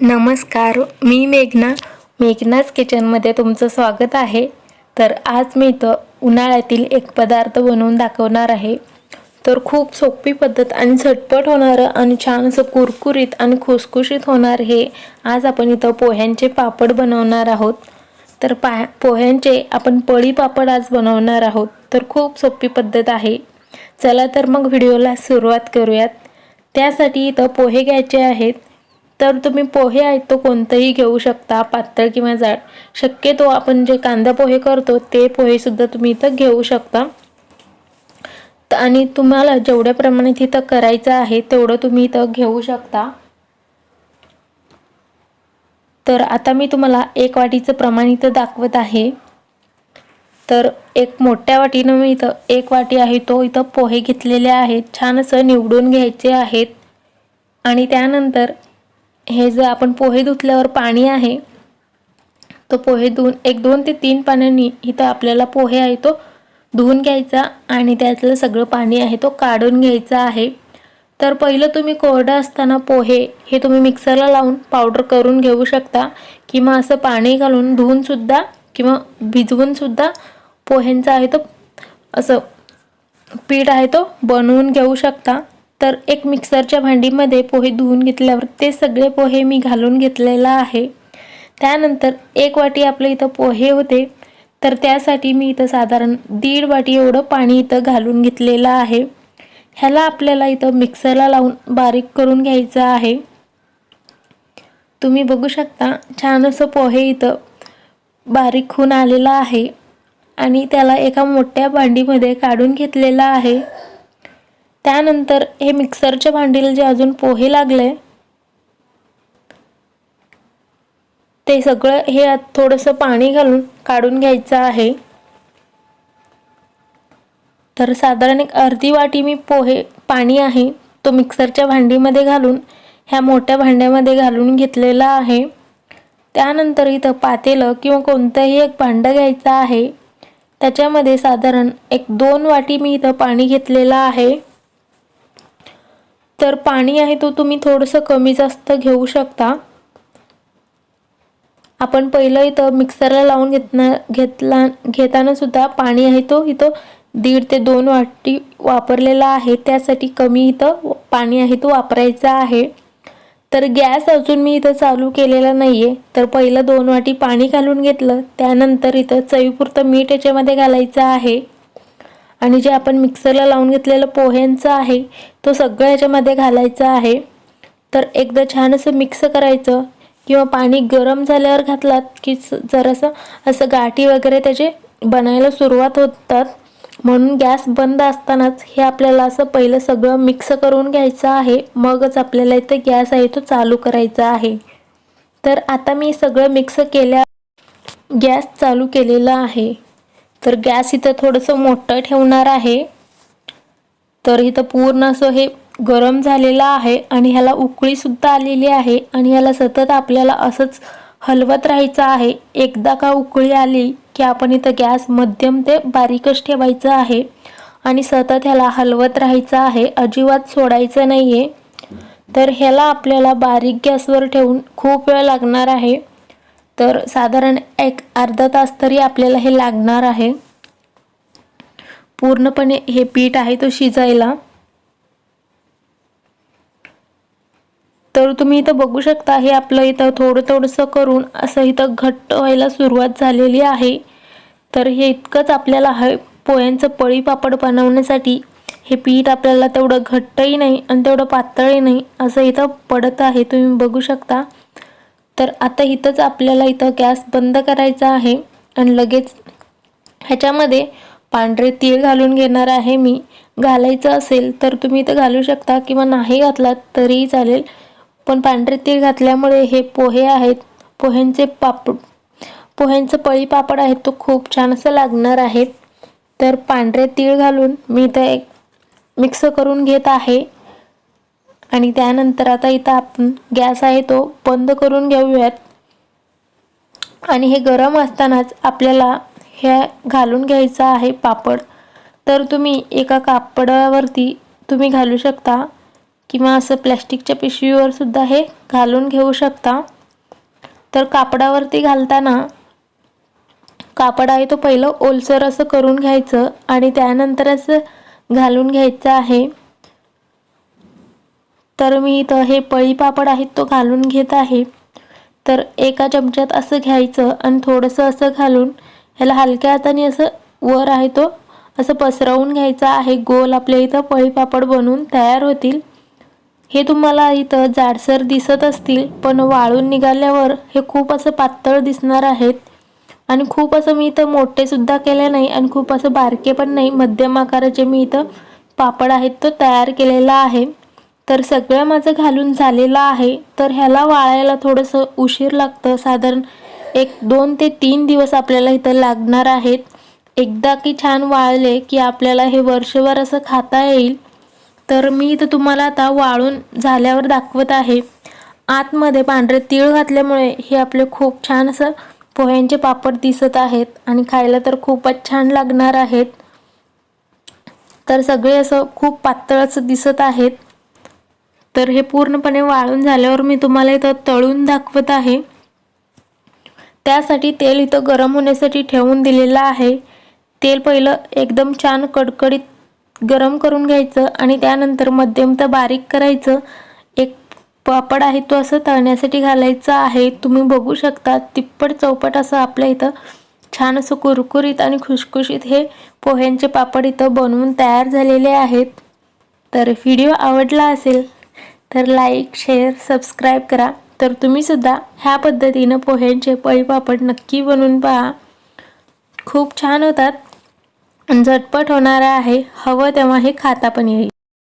नमस्कार मी मेघना. मेघनाच किचनमध्ये तुमचं स्वागत आहे. तर आज मी इथं उन्हाळ्यातील एक पदार्थ बनवून दाखवणार आहे. तर खूप सोपी पद्धत आणि झटपट होणारं आणि छान असं कुरकुरीत आणि खुसखुशीत होणार हे आज आपण इथं पोह्यांचे पापड बनवणार आहोत. तर पा पोह्यांचे आपण पळी पापड आज बनवणार आहोत. तर खूप सोपी पद्धत आहे. चला तर मग व्हिडिओला सुरुवात करूयात. त्यासाठी इथं पोहे घ्यायचे आहेत. तर तुम्ही पोहे आहेत तो कोणतंही घेऊ शकता पातळ किंवा जाड. शक्यतो आपण जे कांदा पोहे करतो ते पोहेसुद्धा तुम्ही इथं घेऊ शकता. आणि तुम्हाला जेवढ्या प्रमाणात इथं करायचं आहे तेवढं तुम्ही इथं घेऊ शकता. तर आता मी तुम्हाला एक वाटीचं प्रमाण इथं दाखवत आहे. तर एक मोठ्या वाटीनं मी इथं एक वाटी आहे तो इथं पोहे घेतलेले आहेत. छान असं निवडून घ्यायचे आहेत. आणि त्यानंतर हे जे आपण पोहे धुतल्यावर पाणी आहे तो पोहे धुवून एक दोन ते तीन पाण्याने इथं आपल्याला पोहे आहे तो धुवून घ्यायचा आणि त्यातलं सगळं पाणी आहे तो काढून घ्यायचा आहे. तर पहिलं तुम्ही कोरडं असताना पोहे हे तुम्ही मिक्सरला लावून पावडर करून घेऊ शकता किंवा असं पाणी घालून धुवूनसुद्धा किंवा भिजवूनसुद्धा पोह्यांचा आहे तो असं पीठ आहे तो बनवून घेऊ शकता. तर एक मिक्सरच्या भांडीमध्ये पोहे धुवून घेतल्यावर ते सगळे पोहे मी घालून घेतलेला आहे. त्यानंतर एक वाटी आपलं इथं पोहे होते. तर त्यासाठी मी इथं साधारण दीड वाटी एवढं पाणी इथं घालून घेतलेलं आहे. ह्याला आपल्याला इथं मिक्सरला लावून बारीक करून घ्यायचं आहे. तुम्ही बघू शकता छान असं पोहे इथं बारीक होऊन आलेलं आहे. आणि त्याला एका मोठ्या भांडीमध्ये काढून घेतलेलं आहे. त्यानंतर हे मिक्सरच्या भांडीला जे अजून पोहे लागले ते सगळं हे थोडंसं पाणी घालून काढून घ्यायचं आहे. तर साधारण एक अर्धी वाटी मी पोहे पाणी आहे तो मिक्सरच्या भांडीमध्ये घालून ह्या मोठ्या भांड्यामध्ये घालून घेतलेला आहे. त्यानंतर इथं पातेलं किंवा कोणतंही एक भांडं घ्यायचं आहे. त्याच्यामध्ये साधारण एक दोन वाटी मी इथं पाणी घेतलेलं आहे. तर पाणी आहे तो तुम्ही थोडंसं कमी जास्त घेऊ शकता. आपण पहिलं इथं मिक्सरला लावून घेतना घेतला घेताना सुद्धा पाणी आहे तो इथं दीड ते दोन वाटी वापरलेला आहे. त्यासाठी कमी इथं पाणी आहे तो वापरायचा आहे. तर गॅस अजून मी इथं चालू केलेला नाही आहे तर पहिलं दोन वाटी पाणी घालून घेतलं. त्यानंतर इथं चवीपुरतं मीठ याच्यामध्ये घालायचं आहे. आणि जे आपण मिक्सरला लावून घेतलेलं पोह्यांचं आहे तो सगळं याच्यामध्ये घालायचा आहे. तर एकदा छान असं मिक्स करायचं. किंवा पाणी गरम झाल्यावर घातलात की जरासं असं गाठी वगैरे त्याचे बनायला सुरुवात होतात. म्हणून गॅस बंद असतानाच हे आपल्याला असं पहिलं सगळं मिक्स करून घ्यायचं आहे. मगच आपल्याला इथं गॅस आहे तो चालू करायचा आहे. तर आता मी सगळं मिक्स केल्या गॅस चालू केलेला आहे. तर गॅस इथं थोडंसं मोठं ठेवणार आहे. तर इथं पूर्ण असं हे गरम झालेलं आहे आणि ह्याला उकळीसुद्धा आलेली आहे आणि ह्याला सतत आपल्याला असंच हलवत राहायचं आहे. एकदा का उकळी आली की आपण इथं गॅस मध्यम ते बारीकच ठेवायचं आहे आणि सतत ह्याला हलवत राहायचं आहे. अजिबात सोडायचं नाही आहे तर ह्याला आपल्याला बारीक गॅसवर ठेवून खूप वेळ लागणार आहे. तर साधारण एक अर्धा तास तरी आपल्याला हे लागणार आहे. पूर्णपणे हे पीठ आहे तो शिजायला. तर तुम्ही इथं बघू शकता हे आपलं इथं थोडं थोडंसं करून असं इथं घट्ट व्हायला सुरुवात झालेली आहे. तर हे इतकंच आपल्याला ह पोह्यांचं पळी पापड बनवण्यासाठी हे पीठ आपल्याला तेवढं घट्टही नाही आणि तेवढं पातळही नाही असं इथं पडत आहे तुम्ही बघू शकता. तर आता इथंच आपल्याला इथं गॅस बंद करायचा आहे आणि लगेच ह्याच्यामध्ये पांढरे तीळ घालून घेणार आहे मी. घालायचं असेल तर तुम्ही इथं घालू शकता किंवा नाही घातलात तरीही चालेल. पण पांढरे तीळ घातल्यामुळे हे पोहे आहेत. पोह्यांचे पापड पोह्यांचं पळी पापड आहे तो खूप छान असं लागणार आहे. तर पांढरे तीळ घालून मी इथं एक मिक्स करून घेत आहे. आणि त्यानंतर आता इथं आपण गॅस आहे तो बंद करून घेऊयात. आणि हे गरम असतानाच आपल्याला हे घालून घ्यायचं आहे पापड. तर तुम्ही एका कापडावरती तुम्ही घालू शकता किंवा असं प्लॅस्टिकच्या पिशवीवर सुद्धा हे घालून घेऊ शकता. तर कापडावरती घालताना कापड आहे तो पहिलं ओलसर असं करून घ्यायचं आणि त्यानंतर असं घालून घ्यायचं आहे. तर मी इथं हे पळी पापड आहे तो घालून घेत आहे. तर एका चमच्यात असं घ्यायचं आणि थोडंसं असं घालून ह्याला हलक्या हाताने असं वर आहे तो. असं पसरवून घ्यायचा आहे. गोल आपल्या इथं पळी पापड बनवून तयार होतील. हे तुम्हाला इथं जाडसर दिसत असतील पण वाळून निघाल्यावर हे खूप असं पातळ दिसणार आहेत. आणि खूप असं मी इथं मोठे सुद्धा केले नाही आणि खूप असं बारके पण नाही. मध्यम आकाराचे मी इथं पापड आहेत तो तयार केलेला आहे. तर सगळं माझं घालून झालेलं आहे. तर ह्याला वाळायला थोडंसं उशीर लागतं. साधारण एक दोन ते तीन दिवस आपल्याला इथं लागणार आहेत. एकदा की छान वाळले की आपल्याला हे वर्षभर असं खाता येईल. तर मी इथं तुम्हाला आता वाळून झाल्यावर दाखवत आहे. आतमध्ये पांढरे तीळ घातल्यामुळे हे आपले खूप छान असं पोह्यांचे पापड दिसत आहेत आणि खायला तर खूपच छान लागणार आहेत. तर सगळे असं खूप पातळ असं दिसत आहेत. तर हे पूर्णपणे वाळून झाल्यावर मी तुम्हाला इथं तळून दाखवत आहे. त्यासाठी तेल इथं गरम होण्यासाठी ठेवून दिलेलं आहे. तेल पहिलं एकदम छान कडकडीत गरम करून घ्यायचं आणि त्यानंतर मध्यम तर बारीक करायचं. एक पापड आहे तो असं तळण्यासाठी घालायचा आहे. तुम्ही बघू शकता तिप्पट चौपट असं आपल्या इथं छान असं कुरकुरीत आणि खुशखुशीत हे पोह्यांचे पापड इथं बनवून तयार झालेले आहेत. तर व्हिडिओ आवडला असेल तर लाईक शेअर सबस्क्राईब करा. तर तुम्हीसुद्धा ह्या पद्धतीनं पोह्यांचे पळीपापड नक्की बनवून पहा. खूप छान होतात. झटपट होणारा आहे. हवं तेव्हा हे खाता पण येईल.